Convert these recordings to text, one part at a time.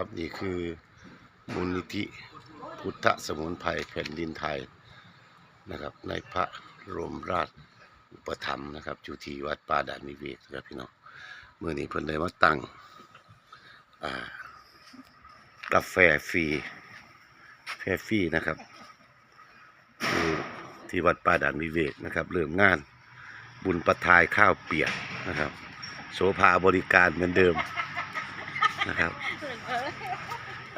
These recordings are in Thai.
ครับนี่คือมูลนิธิพุทธสมุนไพรแผ่นดินไทยนะครับ ในพระรมราชอุปถัมภ์นะครับอยู่ที่วัดป่าด่านมิเวกนะครับพี่น้องเมื่อนี้เพิ่นเลยมาตั้งกาแฟฟรีแฟฟรีนะครับที่วัดป่าด่านมิเวกนะครับเริ่มงานบุญประทายข้าวเปียกนะครับ โสภาบริการเหมือนเดิม นะครับ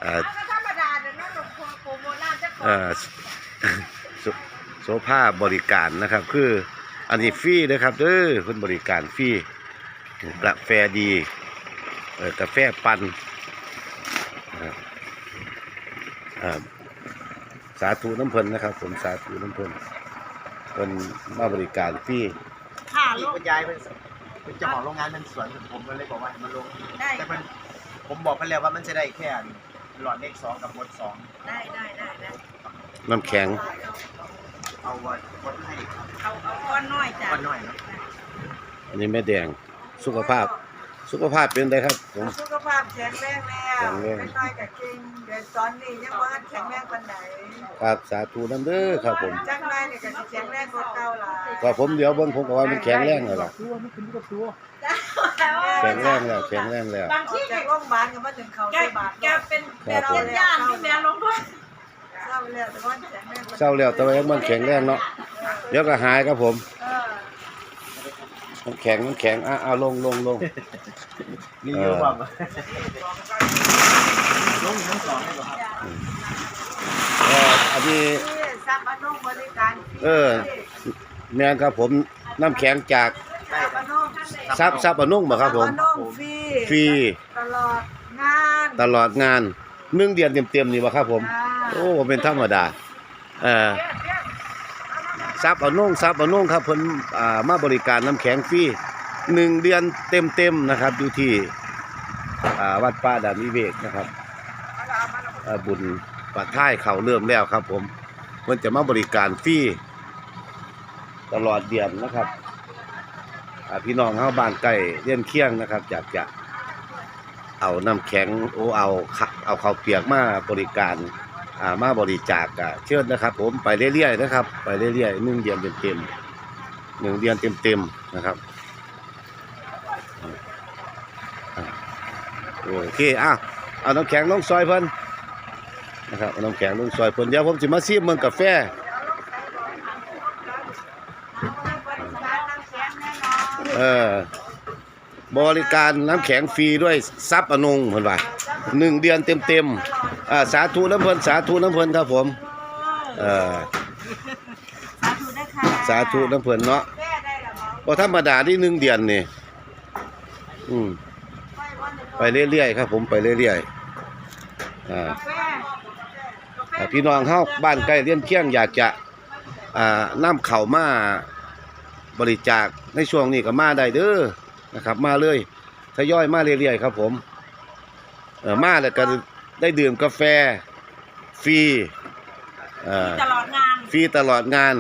เอ่อธรรมดาเดี๋ยวน้องหลวงพ่อโปรโมทร้านจะก่อเอ่นอโสโสภาบริการนะครับ คืออันนี้ฟรีนะครับเด้อเพิ่นบริการฟรีกาแฟดีเอ่อกาแฟปั่นนะครับอ่าสาธุน้ำเพิ่นนะครับ ผมสาธุน้ำเพิ่นเพิ่นมาบริการฟรีค่ะที่ลูกคุณยายเป็นเป็นเจ้าของโรงงานเป็นสวนผมก็เลยบอกว่าให้มันลงได้แต่มัน ผมบอกไปแล้วว่ามันจะได้แค่หลอดเลขสองกับมดสองได้ได้ได้ได้น้ำแข็ง เอาไว้มดให้เอาเอาก้อนน้อยจ้ะก้อนหน่อยเนาะอันนี้แม่แดงสุขภาพ สุขภาพเป็นไงครับผม สุขภาพแข็งแรงแล้วแข็งแรง ไม่น้อยกับจริงเดี๋ยวตอนนี้ยังว่าแข็งแรงปานไหนครับสาธุน้ำเด้อครับผม จังไรเนี่ยก็สิแข็งแรงกว่าเก่าหลายก็ผมเดี๋ยวเบิ่งผมก็ว่ามันแข็งแรงแล้วล่ะตัวไม่ขึ้นกับตัว แข็งแรงแล้วแข็งแรงแล้ว บางทีจากโรงพยาบาลก็มาถึงเขาแกใส่บาทแกเป็นครับผมญาติที่แม่ลงด้วยเศร้าแล้วแต่ว่าแข็งแรงเศร้าแล้วแต่ว่ายังมันแข็งแรงเนาะเดี๋ยวก็หายครับผม เออมันแข็งมันแข็งอะเอาลงลงลงมีเยอะกว่าลงทั้งสองได้ป่ะครับเอ่ออันนี้นี่ซับอนุบริการฟรีเออ แม่นครับผมน้ำแข็งจากซับอนุ ซับซับอนุ่งบ่ครับผมซับอนุฟรีฟรี ตลอดงานตลอดงานหนึ่งเดือนเต็มๆนี่บ่ครับผมอ่าโอ้บ่เป็นธรรมดาเอ่อซับอนุ่งซับอนุ่งครับเพิ่นอ่ามาบริการน้ำแข็งฟรีหนึ่งเดือนเต็มๆนะครับอยู่ที่อ่าวัดป่าด่านวิเวกนะครับเอ่อบุญปัดท้ายเขาเริ่มแล้วครับผมเพิ่นจะมาบริการฟรีตลอดเดือนนะครับอ่า พี่น้องเฮาบ้านใกล้เลี้ยนเคียงนะครับอยากจะเอาน้ำแข็งโอเอาขะเอาข้าวเปียกมาบริการอ่ามาบริจาคเชิญนะครับ ผมไปเรื่อยๆนะครับ ไปเรื่อยๆหนึ่งเดือนเต็มๆหนึ่งเดือนเต็มๆนะครับโอเคอะเอาน้ำแข็งลงซอยเพิ่นนะครับเอาน้ำแข็งลงซอยเพิ่นเดี๋ยวผมสิมาซีมเมืองกาแฟ ออบริการน้ำแข็งฟรีด้วยซับอนงเพิ่นว่าหนึ่งเดือนเต็มๆอ่าสาธุน้ำเพิ่นสาธุน้ำเพิ่นครับผมเออสาธุนะคะสาธุน้ำเพิ่นเนาะแม่ได้ละมั้งบ่ธรรมดาที่หนึ่งเดือนนี่อืมไม่วันจะไปเรื่อยๆครับ ผมไปเรื่อยๆอ่ากาแฟอ่าพี่น้องเฮาบ้านใกล้เลี้ยนเคียงอยากจะอ่านํเข้าวมา บริจาคในช่วงนี้ก็มาได้เด้อนะครับ มาเลยทยอยมาเรื่อยๆครับผมเออมาแล้วก็ได้ดื่มกาแฟฟรีเอ่อตลอดงานฟรีตลอดงาน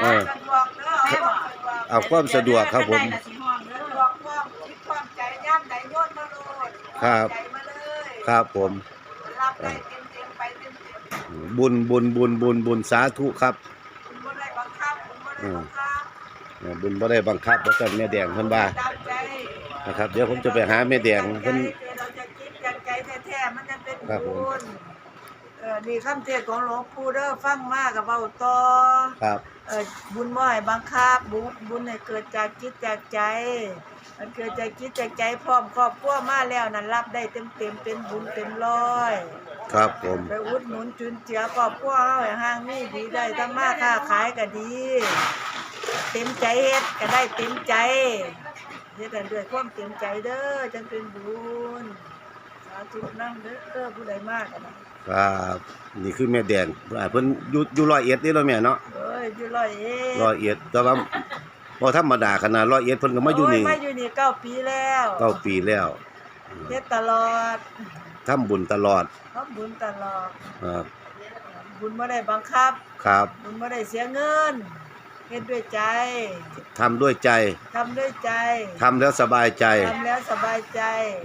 เออ สะดวกเด้อแม่บอกสะดวกเอาความสะดวกครับผม ได้ละสีห้องเด้สะอดวกความคิดความใจย่านไหนโยนมาโลดครับ ใจมาเลยครับผม รับได้เต็มเต็มๆไปเต็มเต็มบุญบุญบุญบุญบุญสาธุครับ ๆคุณบ่ได้บังคับคุณบ่ได้บังคับเออ บุญบ่ได้บังคับว่าซั่นแม่แดงเพิ่นว่าตามใจนะครับ เดี๋ยวผมจะไปหาแม่แดงใจเพิ่น เราจะคิดจากใจแท้ๆมันจะเป็นครับผมบุญเออนี่คำเทศน์ของหลวงปู่เด้อฟังมากกับเบาต่อครับ เออบุญบ่ให้บังคับบุญบุญให้เกิดจากจิตจากใจ มันเกิดจากจิตจากใจพร้อมครอบครัวมาแล้วนั่นรับได้เต็มเต็มๆเป็นบุญเต็มร้อย ครับผมไปอุดหนุนจุนเจือครอบครัวเฮาให้ห่างมีดีได้ทำมาค้าขายก็ดี เต็มใจเฮ็ดก็ได้เต็มใจเฮ็ดกันด้วยความเต็มใจเด้อจังเป็นบุญสาธุนำเด้อเด้อผู้ใดมากกันนะครับนี่คือแม่แดงอ่าเพิ่นอยู่อยู่ร้อยเอ็ดนี่เนาะแม่เนาะเอ้ยอยู่ร้อยเอ็ดร้อยเอ็ดแต่ว่าบ่ธรรมดาขนาดร้อยเอ็ดเพิ่นก็มาอยู่นี่โมาอยู่นี่เก้าปีแล้วเก้าปีแล้วเฮ็ดตลอดทำบุญตลอดทำบุญตลอดครับบุญบ่ได้บังคับ ครับ บุญบ่ได้เสียเงิน เฮ็ดด้วยใจทำด้วยใจทำด้วยใจทำแล้วสบายใจทำแล้วสบายใจ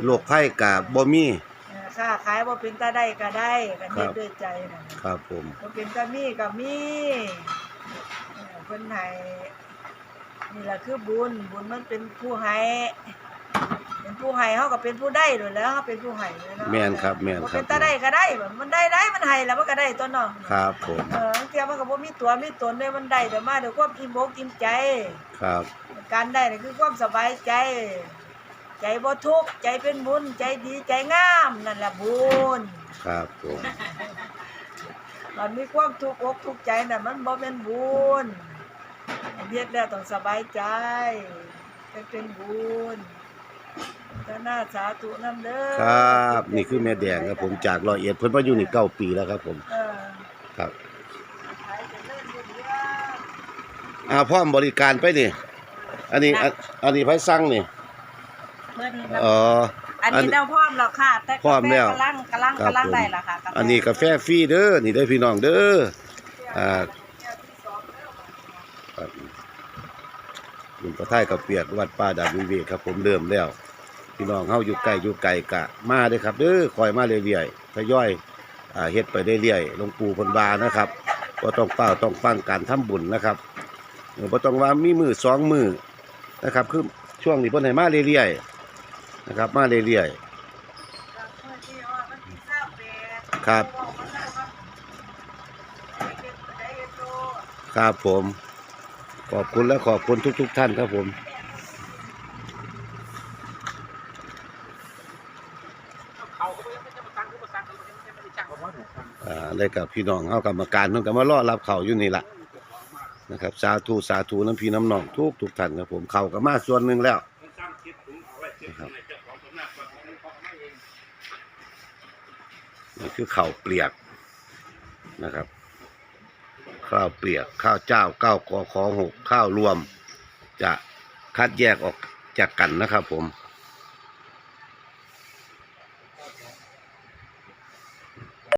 โรคภัยก็บ่มีเอ่อค้าขายบ่เป็นตาได้ก็ได้กันเฮ็ดด้วยใจน่ะครับผมบ่เป็นตามีก็มีเออเพิ่นให้นี่ล่ะคือบุญบุญมันเป็นผู้ให้เป็น ผู้ให้เฮาก็เป็นผู้ได้ด้วยแหล้วเฮาเป็นผู้ให้เนาะแม่นครับแม่นบ่ครัเป็บนตาได้ก็ได้แบบมันได้ได้มันให้แล้วมันก็ได้ตัวเนาะครับผม เออบางเทีมันก็บ่มีตัวมีตนเลยมันได้แต่มาด้วยความอิ่มอกอิ่มใจ ครับ การได้นี่คือความสบายใจ ใจบ่ทุกข์ใจเป็นบุญใจดีใจงามนั่นแหละบุญครับผม มันมีความทุกข์อกทุกข์ใจน่ะมันบ่เป็นบุญเรียกแล้วต้องสบายใจจะเป็นบุญ ก็น่าสาธุนำเด้อครับนี่คือแม่แดงครับผมจากร้อยเอ็ดเพิ่นมาอยู่นี่เก้าปีแล้วครับผมเออครับขายเจริญรุ่งเรืองอ่าพร้อมบริการไปนี่อันนี้อันอันนี้ไผสั่งนี่เบิ่นอ๋อ อันนี้เราพร้อมแล้วค่ะแต่พร้อมแล้วกำลังกำลังครับกำลังผมได้แล้วค่ะกาแฟอันนี้กาแฟฟรีเด้อนี่เด้อพี่น้องเด้ออ่าครับลุงประทายกับเปียกวัดป่าดาดวิเวกครับผมเริ่มแล้ว พี่น้องเฮาอยู่ใกล้อยู่ไกลกะ มาเด้อครับเด้อคอยมาเรื่อยๆทยอยอ่าเฮ็ดไปเรื่อยๆหลวงปู่เพิ่นว่านะครับบ่ต้องเป้าต้องฟังการทำบุญนะครับเออบ่ต้องว่ามีมือสองมือนะครับคือช่วงนี้เพิ่นให้มาเรื่อยๆนะครับ มาเรื่อยๆครับ ครับผม ขอบคุณและขอบคุณทุก ๆ ท่านครับผม อ่าได้กับพี่น้องเฮากรรมการเพิ่นก็มารอรับเขาอยู่นี่แหละนะครับสาธุสาธุน้ำพี่น้ำน้องทุกทุกท่านครับผมเข้าก็มาส่วนหนึ่งแล้วนะครับนี่คือข้าวเปียกนะครับ ข้าวเปียกข้าวเจ้าเก้ากอขอหกข้าวรวม จะคัดแยกออกจากกันนะครับผม